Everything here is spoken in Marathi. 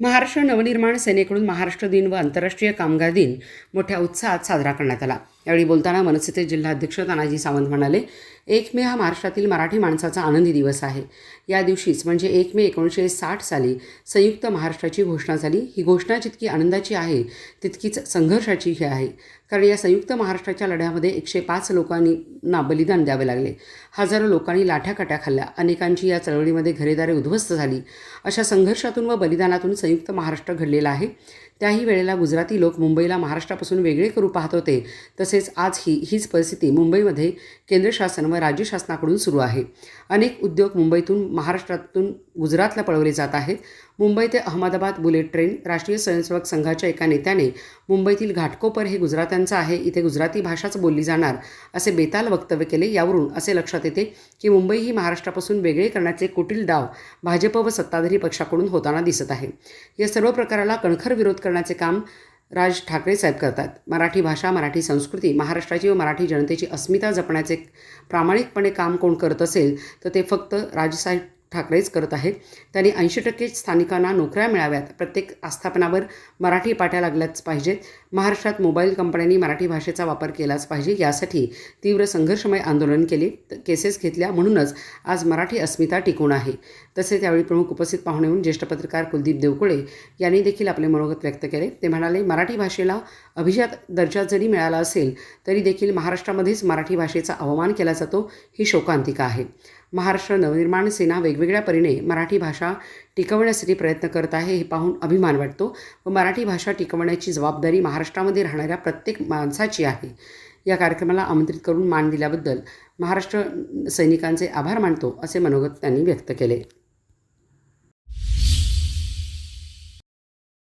महाराष्ट्र नवनिर्माण सेनेकडून महाराष्ट्र दिन व आंतरराष्ट्रीय कामगार दिन मोठ्या उत्साहात साजरा करण्यात आला. यावेळी बोलताना मनसेचे जिल्हाध्यक्ष तानाजी सावंत म्हणाले एक मे हा महाराष्ट्रातील मराठी माणसाचा आनंदी दिवस आहे. या दिवशीच म्हणजे एक मे एकोणीसशे साठ साली संयुक्त महाराष्ट्राची घोषणा झाली. ही घोषणा जितकी आनंदाची आहे तितकीच संघर्षाचीही आहे. कारण या संयुक्त महाराष्ट्राच्या लढ्यामध्ये एकशे पाच लोकांनी ना बलिदान द्यावे लागले. हजारो लोकांनी लाठ्याकाट्या खाल्ल्या. अनेकांची या चळवळीमध्ये घरेदारे उद्ध्वस्त झाली. अशा संघर्षातून व बलिदानातून संयुक्त महाराष्ट्र घडलेला आहे. त्याही वेळेला गुजराती लोक मुंबईला महाराष्ट्रापासून वेगळे करू पाहत होते. तसेच आज ही हीच परिस्थिती मुंबईमध्ये केंद्र शासन व राज्य शासनाकडून सुरू आहे. अनेक उद्योग मुंबईतून महाराष्ट्रातून गुजरातला पळवले जात आहेत. मुंबई ते अहमदाबाद बुलेट ट्रेन राष्ट्रीय स्वयंसेवक संघाच्या एका नेत्याने मुंबईतील घाटकोपर हे गुजरात्यांचं आहे. इथे गुजराती भाषाच बोलली जाणार असे बेताल वक्तव्य केले यावरून असे लक्षात येते की मुंबई ही महाराष्ट्रापासून वेगळे करण्याचे कुटील डाव भाजप व सत्ताधारी पक्षाकडून होताना दिसत आहे. या सर्व प्रकाराला कणखर विरोध करण्याचे काम राज ठाकरे साहेब करतात. मराठी भाषा मराठी संस्कृती महाराष्ट्राची व मराठी जनतेची अस्मिता जपण्याचे प्रामाणिकपणे काम कोण करत असेल तर ते फक्त राजसाहेब ठाकरेच करत आहेत. त्यांनी ऐंशी टक्के स्थानिकांना नोकऱ्या मिळाव्यात. प्रत्येक आस्थापनावर मराठी पाट्या लागल्याच पाहिजेत. महाराष्ट्रात मोबाईल कंपन्यांनी मराठी भाषेचा वापर केलाच पाहिजे. यासाठी तीव्र संघर्षमय आंदोलन केले केसेस घेतल्या म्हणूनच आज मराठी अस्मिता टिकून आहे. तसे त्यावेळी प्रमुख उपस्थित पाहुणे म्हणून ज्येष्ठ पत्रकार कुलदीप देवकुळे यांनी देखील आपले मनोगत व्यक्त केले. ते म्हणाले मराठी भाषेला अभिजात दर्जा जरी मिळाला असेल तरी देखील महाराष्ट्रामध्येच मराठी भाषेचा अवमान केला जातो ही शोकांतिका आहे. महाराष्ट्र नवनिर्माण सेना वेगवेगळ्या परीने मराठी भाषा टिकवण्यासाठी प्रयत्न करत आहे हे पाहून अभिमान वाटतो. व मराठी भाषा टिकवण्याची जबाबदारी महाराष्ट्रामध्ये राहणाऱ्या प्रत्येक माणसाची आहे. या कार्यक्रमाला आमंत्रित करून मान दिल्याबद्दल महाराष्ट्र सैनिकांचे आभार मानतो असे मनोगत त्यांनी व्यक्त केले.